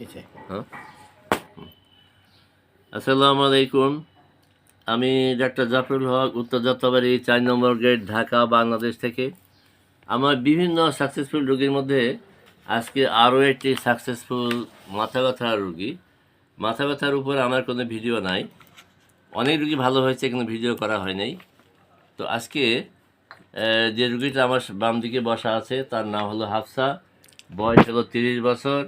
হ্যাঁ। আসসালামু আলাইকুম। আমি ডাক্তার জাফরুল হক, উত্তর যাত্রাবাড়ি, চার নম্বর গেট, ঢাকা, বাংলাদেশ থেকে। আমার বিভিন্ন সাকসেসফুল রোগীর মধ্যে আজকে আরও একটি সাকসেসফুল মাথা ব্যথার রুগী। মাথা ব্যথার উপর আমার কোনো ভিডিও নাই। অনেক রুগী ভালো হয়েছে, কিন্তু ভিডিও করা হয় নাই। তো আজকে যে রুগীটা আমার বাম দিকে বসা আছে, তার নাম হলো হাফসা। বয়স হলো তিরিশ বছর।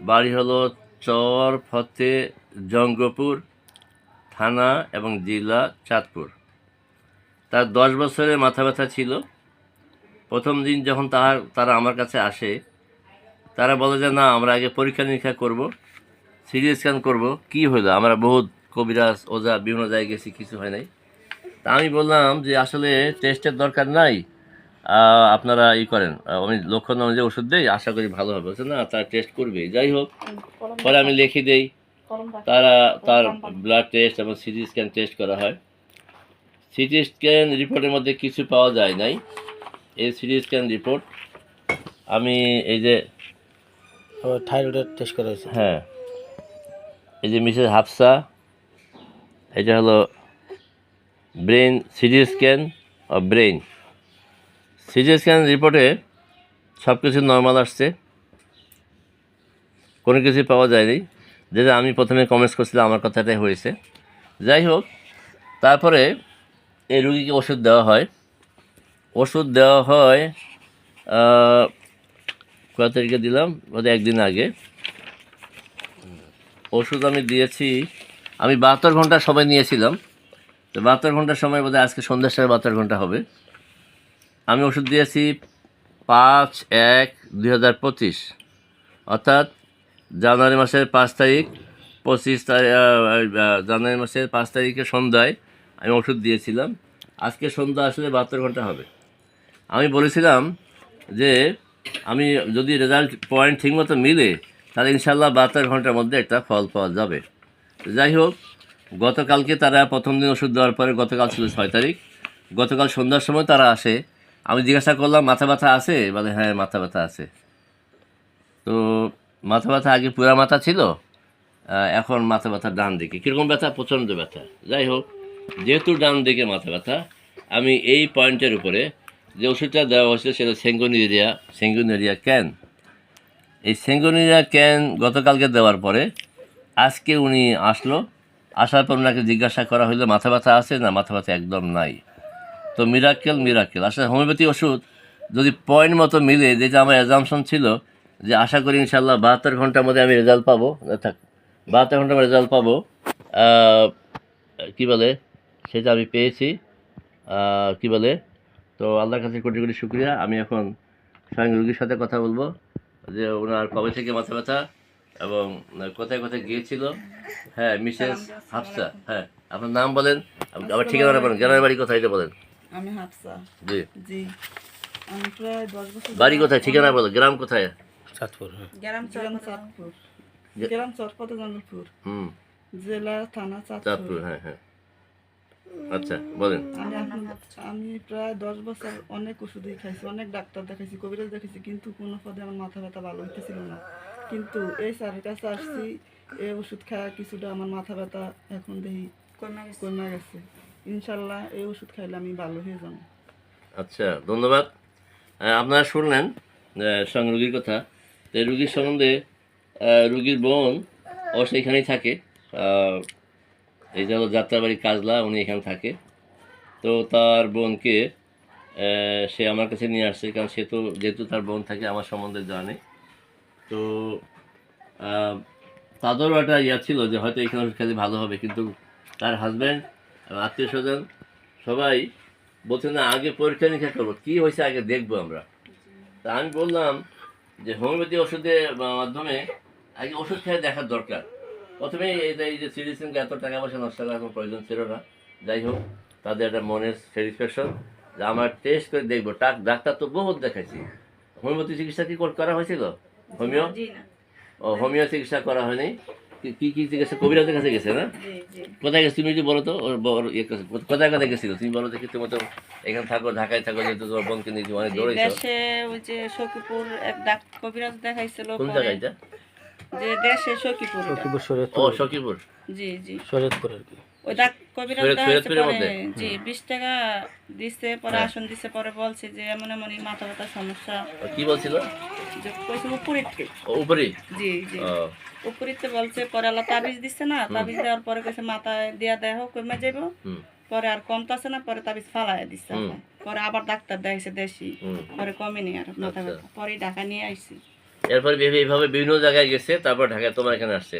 বাড়ি হলো চর ফতে জঙ্গপুর থানা এবং জেলা চাঁদপুর। তার দশ বছরের মাথা ব্যথা ছিল। প্রথম দিন যখন তাহার তারা আমার কাছে আসে, তারা বলে যে, না, আমরা আগে পরীক্ষা নিরীক্ষা করব, সিটি স্ক্যান করব। কী হলো আমরা বহুত কবিরাজ ওজা বিভিন্ন জায়গায় গেছি, কিছু হয় নাই। তা আমি বললাম যে, আসলে টেস্টের দরকার নাই। আপনারা ই করেন। আমি লক্ষণ অনুযায়ী ওষুধ দেই আশা করি ভালো হবে। বলছে না তারা টেস্ট করবে। যাই হোক পরে আমি লিখে দেই তারা তার ব্লাড টেস্ট এবং সিটি স্ক্যান টেস্ট করা হয়। সিটি স্ক্যান রিপোর্টের মধ্যে কিছু পাওয়া যায় নাই। এই সিটি স্ক্যান রিপোর্ট আমি এই যে থাইরয়েডের টেস্ট করা হয়েছে। হ্যাঁ এই যে মিসেস হাফসা এটা হলো ব্রেন সিটি স্ক্যান ও ব্রেন সিটি স্ক্যান রিপোর্টে সব কিছু নর্মাল আসছে। কোনো কিছু পাওয়া যায়নি। যেটা আমি প্রথমে কমেন্টস করছিলাম, আমার কথাটাই হয়েছে। যাই হোক, তারপরে এই রুগীকে ওষুধ দেওয়া হয়। ওষুধ দেওয়া হয় কত তারিখে দিলাম? বোধহয় একদিন আগে। ওষুধ আমি দিয়েছি, আমি বাহাত্তর ঘণ্টা সময় নিয়েছিলাম। তো বাহাত্তর ঘণ্টার সময় বোধহয় আজকে সন্ধ্যার সময় বাহাত্তর ঘণ্টা হবে। আমি ওষুধ দিয়েছি পাঁচ এক দুই হাজার পঁচিশ। অর্থাৎ জানুয়ারি মাসের পাঁচ তারিখ, পঁচিশ তারিখ জানুয়ারি মাসের পাঁচ তারিখে সন্ধ্যায় আমি ওষুধ দিয়েছিলাম। আজকে সন্ধ্যা আসলে বাহাত্তর ঘণ্টা হবে। আমি বলেছিলাম যে আমি যদি রেজাল্ট পয়েন্ট ঠিকমতো মিলে, তাহলে ইনশাল্লাহ বাহাত্তর ঘণ্টার মধ্যে একটা ফল পাওয়া যাবে। যাই হোক, গতকালকে তারা প্রথম দিন ওষুধ দেওয়ার পরে গতকাল ছিল ছয় তারিখ। গতকাল সন্ধ্যার সময় তারা আসে আমি জিজ্ঞাসা করলাম, মাথা ব্যথা আছে? বলে হ্যাঁ মাথা ব্যথা আছে। তো মাথা ব্যথা আগে পুরা মাথা ছিল এখন মাথা ব্যথা ডান দিকে। কীরকম ব্যথা? প্রচণ্ড ব্যথা। যাই হোক, যেহেতু ডান দিকে মাথা ব্যথা, আমি এই পয়েন্টের উপরে যে ওষুধটা দেওয়া হয়েছিল সেটা সেঙ্গোনিরিয়া সেঙ্গোনিরিয়া ক্যান। এই সেঙ্গোনিরিয়া ক্যান গতকালকে দেওয়ার পরে আজকে উনি আসলো। আসার পর ওনাকে জিজ্ঞাসা করা হলো, মাথা ব্যথা আছে না? মাথা ব্যথা একদম নাই। তো মিরাক্কেল মিরাক্কেল আসলে হোমিওপ্যাথি ওষুধ যদি পয়েন্ট মতো মিলে, যেটা আমার অ্যাজামশন ছিল, যে আশা করি ইনশাল্লাহ বাহাত্তর ঘণ্টার মধ্যে আমি রেজাল্ট পাবো। থাক, বাহাত্তর ঘণ্টার মধ্যে রেজাল্ট পাবো। কী বলে? সেটা আমি পেয়েছি। কী বলে? তো আল্লাহর কাছে কোটি কোটি শুক্রিয়া। আমি এখন স্বয়ং রুগীর সাথে কথা বলব, যে ওনার কবে থেকে মাথা ব্যথা এবং কোথায় কোথায় গিয়েছিল। হ্যাঁ মিসেস হাফসা হ্যাঁ আপনার নাম বলেন, আবার ঠিকানা বলেন, গ্রামের বাড়ি কোথায় বলেন। আমি হাফসা। জি। জি। আমি প্রায় দশ বছর বাড়ি কোথায়? ঠিকানা বলেন গ্রাম কোথায়? চাঁদপুর হ্যাঁ। গ্রাম গ্রাম চাঁদপুর। গ্রাম চটপত জঙ্গলপুর হুম। জেলা থানা চাঁদপুর। হ্যাঁ হ্যাঁ। আচ্ছা বলেন। আমি এখন- আমি প্রায় দশ বছর অনেক ওষুধই খাইছি অনেক ডাক্তার দেখাইছি কবিরাজ দেখাইছি কিন্তু কোনো পদে আমার মাথা ব্যথা ভালো হইতেছিল না। কিন্তু এই স্যারের কাছে আসছি এই ওষুধ খাওয়া কিছুটা আমার মাথা ব্যথা এখন দেখি কমে গেছে। ইনশাল্লাহ এই ওষুধ খাইলে আমি ভালো হয়ে যাব। আচ্ছা ধন্যবাদ। আপনারা শুনলেন সঙ্গে রুগীর কথা। তো রুগীর সম্বন্ধে রুগীর বোন অবশ্য এখানেই থাকে। এই যে যাত্রাবাড়ি কাজলা, উনি এখানে থাকে। তো তার বোনকে সে আমার কাছে নিয়ে আসছে, কারণ সে তো, যেহেতু তার বোন থাকে, আমার সম্বন্ধে জানে। তো তাদেরও একটা ইয়া ছিল যে হয়তো এখানে খেলে ভালো হবে, কিন্তু তার হাজব্যান্ড আত্মীয় স্বজন সবাই বলছে না আগে পরীক্ষা নিরীক্ষা করব। কী হয়েছে আগে দেখব আমরা? তা আমি বললাম যে হোমিওপ্যাথি ওষুধের মাধ্যমে আগে ওষুধ খেয়ে দেখার দরকার। প্রথমে এই যে- এই যে সিরিজেনকে এত টাকা পয়সা নষ্ট করার কোনো প্রয়োজন ছিল না। যাই হোক তাদের একটা মনের স্যাটিসফ্যাকশন যে আমার টেস্ট করে দেখব। টাক ডাক্তার তো বহুত দেখাইছি। হোমিওপ্যাথি চিকিৎসা কি কর- করা হয়েছিল? হোমিও? ও হোমিও চিকিৎসা করা হয়নি। কি- কি কবিরাজের কাছে গেছে না? জি জি। কোথায় গেছে? তুমি যদি বলো তো ইয়ে কোথায় কোথায় গেছিল? তুমি বলো দেখি তোমার তো এখানে থাকো ঢাকায় থাকো যেহেতু তোমার বোনকে নিয়ে অনেক দেশে ওই যে সখীপুর এক ডাক কবিরাজ দেখাইছিল কোন জায়গায় যে দেশে সখীপুর এটা। সখীপুর ও জি জি। শরীয়তপুর আর কি। পরে মধ্যে? জি বিশ টাকা দিছে পরে হ্যাঁ। আসন দিছে পরে বলছে যে এমন এমন মাথা সমস্যা। কি বলছিল? যে কইছে উপরিতে উপরে? জি জি। উপরিতে বলছে পরে আল্লাহ তাবিজ দিচ্ছে না তাবিজ দেওয়ার পরে কইছে মাথায় দিয়া দেহ কমে যাইব। পরে আর কমতাছে না পরে তাবিজ ফালাইয়া দিচ্ছে পরে আবার ডাক্তার দেখাইছে দেশি। পরে কমেনি আর মাথা আচ্ছা। ব্যথা। পরে ঢাকা নিয়ে আইছি। এরপর ভেবে এইভাবে বিভিন্ন জায়গায় গেছে তারপর ঢাকায় তোমার এখানে আসছে।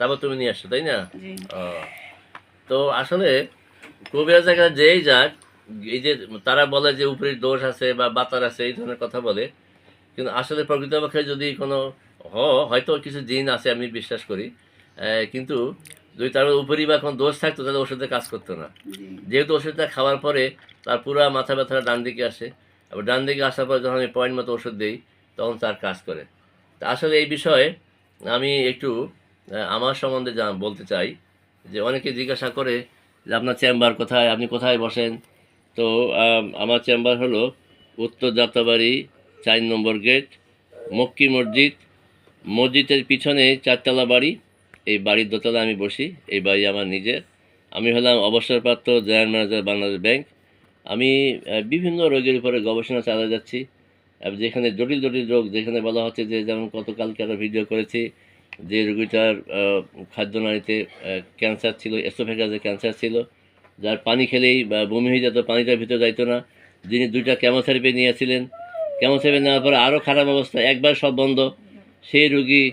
তারপর তুমি নিয়ে আসছো তাই না? তো আসলে কবিরা জায়গায় যেই যাক এই যে তারা বলে যে উপরে দোষ আছে বা বাতার আছে এই ধরনের কথা বলে কিন্তু আসলে প্রকৃতপক্ষে যদি কোনো হ হয়তো কিছু জিন আছে আমি বিশ্বাস করি কিন্তু যদি তার উপরই বা কোনো দোষ থাকতো তাহলে ওষুধে কাজ করতো না। যেহেতু ওষুধটা খাওয়ার পরে তার পুরো মাথা ব্যথাটা ডান দিকে আসে আবার ডান দিকে আসার পর যখন আমি পয়েন্ট মতো ওষুধ দিই তখন তার কাজ করে। তা আসলে এই বিষয়ে আমি একটু আমার সম্বন্ধে যা বলতে চাই যে অনেকে জিজ্ঞাসা করে যে আপনার চেম্বার কোথায়, আপনি কোথায় বসেন? তো আমার চেম্বার হলো উত্তর যাত্রাবাড়ি, চার নম্বর গেট, মক্কি মসজিদ। মসজিদের পিছনে চারতলা বাড়ি, এই বাড়ির দোতলা আমি বসি, এই বাড়ি আমার নিজের। আমি হলাম অবসরপ্রাপ্ত জেনারেল ম্যানেজার বাংলাদেশ ব্যাংক। আমি বিভিন্ন রোগের উপরে গবেষণা চালিয়ে যাচ্ছি। যেখানে জটিল জটিল রোগ, যেখানে বলা হচ্ছে যে যেমন গতকালকে একটা ভিডিও করেছি যে রোগীটার খাদ্যনালীতে ক্যান্সার ছিল এসোফেগাসে ক্যান্সার ছিল, যার পানি খেলেই, বা বমি হয়ে যেত পানিটার ভিতরে যাইতো না। যিনি দুইটা কেমোথেরাপি নিয়েছিলেন। কেমোথেরাপি নেওয়ার পরে আরও খারাপ অবস্থা, একবার সব বন্ধ। সেই রুগী,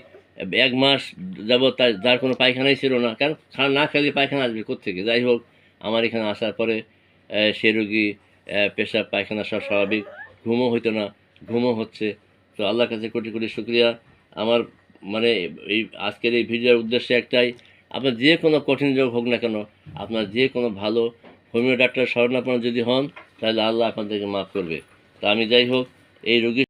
এক মাস যাবৎ তার, যার কোনো পায়খানাই ছিল না। কারণ না খেলে পায়খানা আসবে কোথেকে যাই হোক, আমার এখানে আসার পরে সে রুগী পেশাব, পায়খানা সব স্বাভাবিক। ঘুমও হইতো না, ঘুমও হচ্ছে। তো আল্লাহর কাছে কোটি কোটি শুক্রিয়া। আমার মানে এই আজকের এই ভিডিওর উদ্দেশ্য একটাই, আপনার যে কোনো কঠিন রোগ হোক না কেন, আপনার যে কোনো ভালো হোমিও ডাক্তার শরণাপন্ন যদি হন, তাহলে আল্লাহ আপনাদেরকে মাফ করবে। তা আমি যাই হোক, এই রোগী